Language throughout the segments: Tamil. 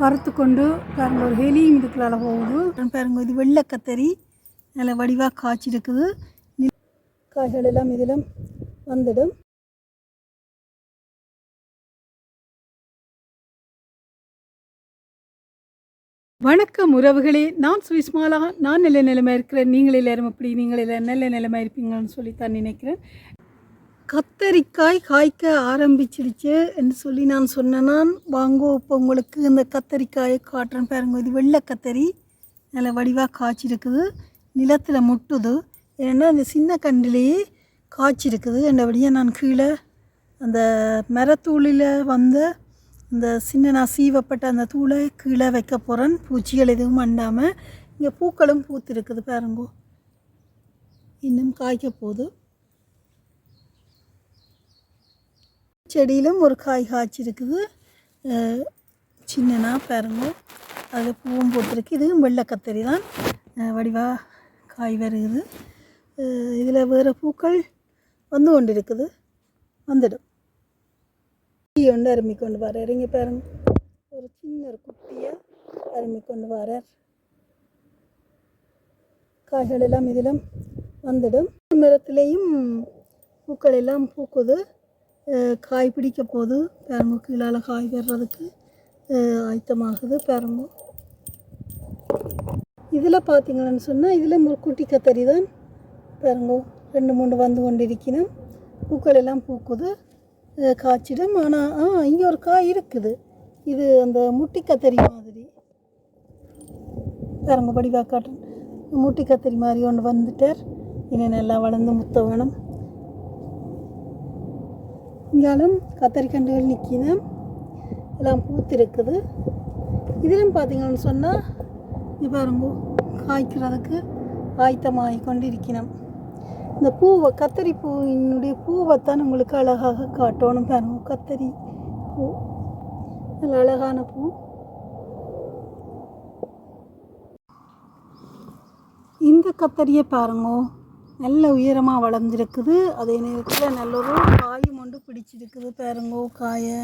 கருத்து கொண்டு பாருங்க ஒரு ஹெலியும் இதுக்குள்ளால போகுது. பாருங்க இது வெள்ளை கத்தரி. நல்ல வடிவாக காய்ச்சிருக்குது. காய்கள் எல்லாம் இதில் வந்துடும். வணக்கம் உறவுகளே. நான் சுவிஸ்மாலா நான் நல்ல நிலைமை இருக்கிறேன். நீங்கள் எல்லாரும் அப்படி நீங்கள் எல்லாரும் நல்ல நிலைமை இருப்பீங்கன்னு சொல்லித்தான் நினைக்கிறேன். கத்தரிக்காய் காய்க்க ஆரம்பிச்சிடுச்சு என்று சொல்லி நான் சொன்னேன். நான் வாங்கோ இப்போ உங்களுக்கு இந்த கத்தரிக்காயை காட்டுறேன் பாருங்க. இது வெள்ளை கத்தரி. நல்ல வடிவாக காய்ச்சிருக்குது. நிலத்தில் முட்டுது. ஏன்னா இந்த சின்ன கண்டிலேயே காய்ச்சிருக்குது. என்றபடியாக நான் கீழே அந்த மரத்தூளில் வந்த இந்த சின்ன நான் சீவப்பட்ட அந்த தூளை கீழே வைக்க போகிறேன் பூச்சிகள் எதுவும் அண்டாமல் இங்கே பூக்களும் பூத்திருக்குது பாருங்கோ. இன்னும் காய்க்க போகுது. செடியிலும் ஒரு காய் காய்ச்சிருக்குது. சின்னனாக பாருங்கள் அதில் பூவும் போட்டிருக்கு. இதுவும் வெள்ளை கத்தரி தான் வடிவாக காய் வருகுது இதில் வேறு பூக்கள் வந்து கொண்டு இருக்குது வந்துடும். குட்டி ஒன்று அருமி கொண்டு வரார். இறங்கி பாருங்க. ஒரு சின்ன ஒரு குட்டியை அருமி கொண்டு வரார். காய்கள் எல்லாம் இதிலும் வந்துடும். மரத்துலேயும் பூக்கள் எல்லாம் பூக்குது. காய் பிடிக்க போகுது பாருங்க கீழால் காய் வர்றதுக்கு ஆயத்தமாகுது பாருங்க இதில் பார்த்தீங்கன்னு சொன்னால் இதில் ஒரு குட்டி கத்தரி தான் பாருங்க ரெண்டு மூணு வந்து கொண்டிருக்கணும். பூக்கள் எல்லாம் பூக்குது காய்ச்சிடும். ஆனால் ஆ இங்கே ஒரு காய் இருக்குது. இது அந்த முட்டி கத்தரி மாதிரி. பாருங்க படிவா காட்டுறேன் முட்டி கத்தரி மாதிரி ஒன்று வந்துட்டார். இன்னும் நல்லா வளர்ந்து முத்த வேணும். இங்காலும் கத்தரிக்கண்டுகள் நிற்கிது எல்லாம் பூத்திருக்குது. இதிலும் பார்த்தீங்கன்னு சொன்னால் இது பாருங்க காய்க்கிறதுக்கு ஆயத்தமாகி கொண்டு இருக்கணும் இந்த பூவை கத்தரி பூவினுடைய பூவைத்தான் உங்களுக்கு அழகாக காட்டணும் பாருங்க கத்தரி பூ. நல்ல அழகான பூ. இந்த கத்தரியை பாருங்க நல்ல உயரமாக வளர்ந்துருக்குது. அதே நேரத்தில் நல்ல ஒரு காயும் ஒன்று பிடிச்சிருக்குது பாருங்க காயை.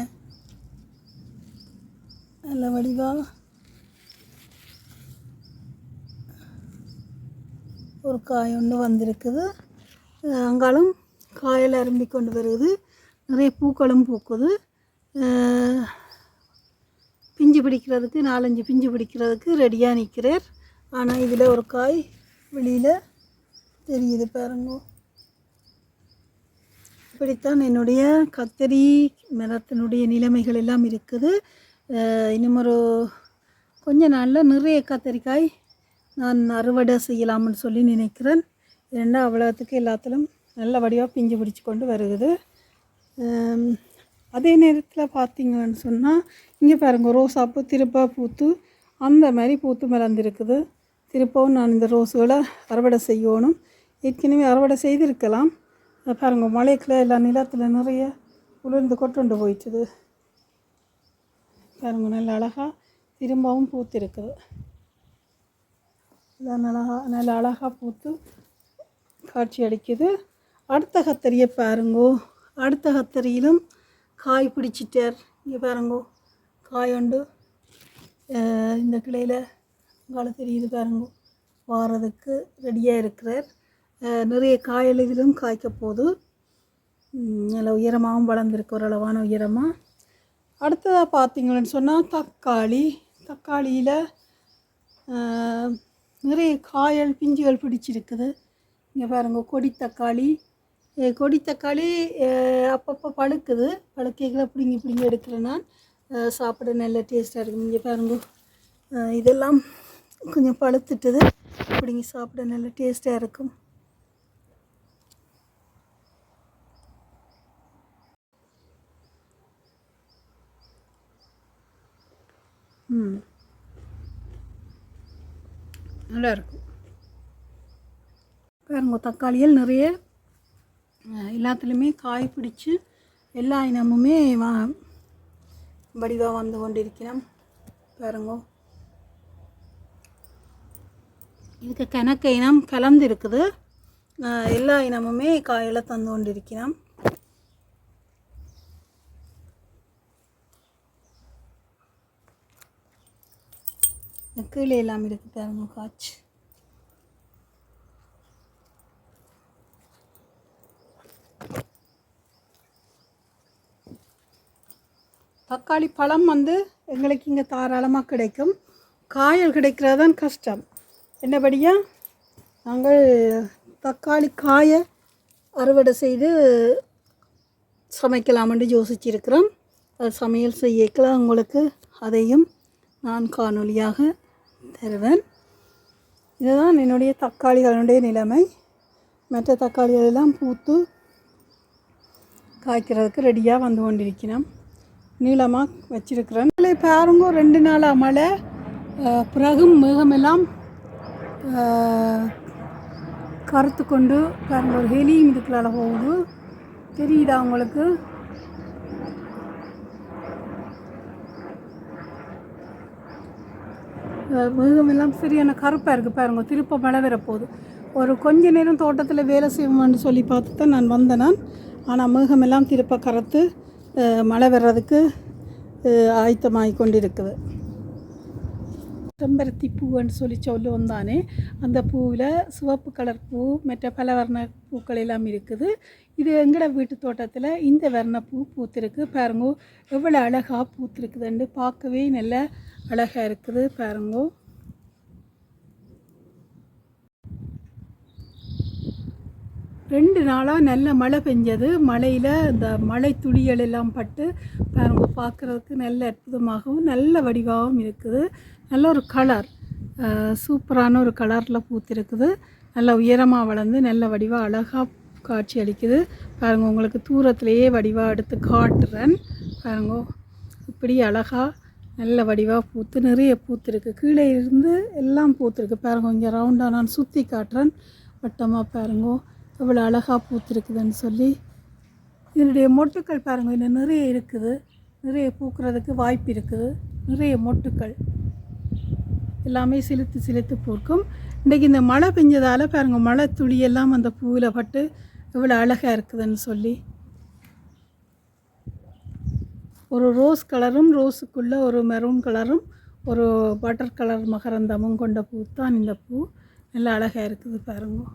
நல்ல வடிவாக ஒரு காய் ஒன்று வந்திருக்குது. அங்காலும் காயில் அரும்பி கொண்டு வருது. நிறைய பூக்களும் பூக்குது. பிஞ்சு பிடிக்கிறதுக்கு நாலஞ்சு பிஞ்சு பிடிக்கிறதுக்கு ரெடியாக நிற்கிறார் ஆனால் இதில் ஒரு காய் வெளியில் தெரியுது பாருங்க. இப்படித்தான் என்னுடைய கத்தரி மரத்தினுடைய நிலைமைகள் எல்லாம் இருக்குது. இன்னும் ஒரு கொஞ்ச நாளில் நிறைய கத்தரிக்காய் நான் அறுவடை செய்யலாம்னு சொல்லி நினைக்கிறேன். ஏன்னா அவ்வளோத்துக்கு எல்லாத்திலும் நல்ல வடிவாக பிஞ்சு பிடிச்சி கொண்டு வருகுது அதே நேரத்தில் பார்த்தீங்கன்னு சொன்னால் இங்கே பாருங்க ரோசாப்பூ திருப்பா பூத்து அந்த மாதிரி பூத்து மறந்துருக்குது திருப்பவும் நான் இந்த ரோஸுகளை அறுவடை செய்யணும். ஏற்கனவே அறுவடை செய்திருக்கலாம். பாருங்கள் பாருங்க எல்லா நிலத்தில் நிறைய உளுர்ந்து கொட்டுண்டு போயிட்டுது. பாருங்கள் நல்ல அழகாக திரும்பவும் பூத்திருக்குது. இதான் நல்லா நல்ல அழகாக பூத்து காட்சி அளிக்குது. அடுத்த கத்தரியை பாருங்கோ. அடுத்த கத்தரியிலும் காய் பிடிச்சிட்டார். இங்கே பாருங்கோ காய் உண்டு. இந்த கிளையில் உங்களால் தெரியுது பாருங்கோ. வாரதுக்கு ரெடியாக இருக்கிறார். நிறைய காயல் இதிலும் காய்க்க போகுது நல்ல உயரமாகவும் வளர்ந்துருக்கு ஓரளவான உயரமாக அடுத்ததாக பார்த்தீங்கன்னு சொன்னால் தக்காளி. தக்காளியில் நிறைய காயல் பிஞ்சுகள் பிடிச்சிருக்குது. இங்கே பாருங்க கொடி தக்காளி. கொடி தக்காளி அப்பப்போ பழுக்குது. பழுக்கைகளை பிடுங்கி பிடுங்கி எடுக்கிறேன் நான். சாப்பிட நல்ல டேஸ்ட்டாக இருக்கும் இங்கே பாருங்க. இதெல்லாம் கொஞ்சம் பழுத்துட்டுது. பிடுங்கி சாப்பிட நல்ல டேஸ்ட்டாக இருக்கும். நல்லா இருக்கும் பாருங்க தக்காளிகள் நிறைய எல்லாத்துலேயுமே காய் பிடிச்சி எல்லா இனமுமே வா வடிவாக வந்து கொண்டிருக்கிறோம். பாருங்க. இதுக்கு கணக்கு இனம் கலந்து இருக்குது. எல்லா இனமுமே காயில் தந்து கொண்டிருக்கிறோம். கீழே எல்லாம் இருக்கு பாருங்க காய்ச்சி தக்காளி பழம் வந்து எங்களுக்கு இங்கே தாராளமாக கிடைக்கும். காயல் கிடைக்கிறது தான் கஷ்டம். என்னபடியா? நாங்கள் தக்காளி காயை அறுவடை செய்து சமைக்கலாம்னு யோசிச்சிருக்கிறோம். அது சமையல் செய்யக்கலாம். உங்களுக்கு அதையும் நான் காணொளியாக தருவேன். இதுதான் என்னுடைய தக்காளிகளுடைய நிலைமை. மற்ற தக்காளிகள் எல்லாம் பூத்து காய்க்கிறதுக்கு ரெடியாக வந்து கொண்டிருக்கிறோம். நீளமாக வச்சிருக்கிறேன். இல்லை பாருங்க ரெண்டு நாளாக மழை. பிறகும் மேகமெல்லாம் கருத்து கொண்டு பாருங்க ஒரு ஹெலியும் இதுக்குள்ளால் போகுது. தெரியுதா உங்களுக்கு? மிருகமெல்லாம் சரியான கருப்பாக இருக்குது பாருங்க. திருப்ப மழை வரப்போகுது ஒரு கொஞ்ச நேரம் தோட்டத்தில் வேலை செய்வோம்னு சொல்லி பார்த்து தான் நான் வந்தேன் நான். ஆனால் மிருகமெல்லாம் திருப்ப கருத்து மழை வர்றதுக்கு ஆயத்தமாகி கொண்டிருக்குது. செம்பருத்தி பூன்னு சொல்லி சொல்லுவோம் தானே? அந்த பூவில் சிவப்பு கலர் பூ மற்ற பல வர்ண பூக்கள் எல்லாம் இருக்குது. இது எங்கட வீட்டு தோட்டத்தில் இந்த வர்ண பூ பூத்திருக்கு. பாருங்கோ எவ்வளோ அழகாக பூத்திருக்குதுன்னு பார்க்கவே நல்ல அழகாக இருக்குது. பாருங்கோ. ரெண்டு நாளாக நல்ல மழை பெஞ்சது. மழையில் இந்த மழை துளிகள் எல்லாம் பட்டு பாருங்க பார்க்குறதுக்கு நல்ல அற்புதமாகவும் நல்ல வடிவாகவும் இருக்குது. நல்ல ஒரு கலர் சூப்பரான ஒரு கலரில் பூத்திருக்குது. நல்ல உயரமாக வளர்ந்து நல்ல வடிவாக அழகாக காட்சி அளிக்குது. பாருங்க உங்களுக்கு தூரத்திலேயே வடிவாக எடுத்து காட்டுறேன். பாருங்க இப்படி அழகாக நல்ல வடிவாக பூத்து நிறைய பூத்திருக்கு. கீழே இருந்து எல்லாம் பூத்திருக்கு. பாருங்க இங்கே ரவுண்டாக நான் சுற்றி காட்டுறேன். வட்டமாக பாருங்க எவ்வளோ அழகாக பூத்திருக்குதுன்னு சொல்லி இதனுடைய மொட்டுக்கள் பாருங்க இன்னும் நிறைய இருக்குது. நிறைய பூக்கிறதுக்கு வாய்ப்பு இருக்குது. நிறைய மொட்டுக்கள். எல்லாமே சிலுத்து சிலுத்து பூக்கும். இன்றைக்கி இந்த மழை பெஞ்சதால் பாருங்கள் மழை துளியெல்லாம் அந்த பூவில் பட்டு எவ்வளோ அழகாக இருக்குதுன்னு சொல்லி. ஒரு ரோஸ் கலரும் ரோஸுக்குள்ளே ஒரு மெரூன் கலரும் ஒரு பட்டர் கலர் மகரந்தமும் கொண்ட பூ தான் இந்த பூ. நல்லா அழகாக இருக்குது பாருங்கள்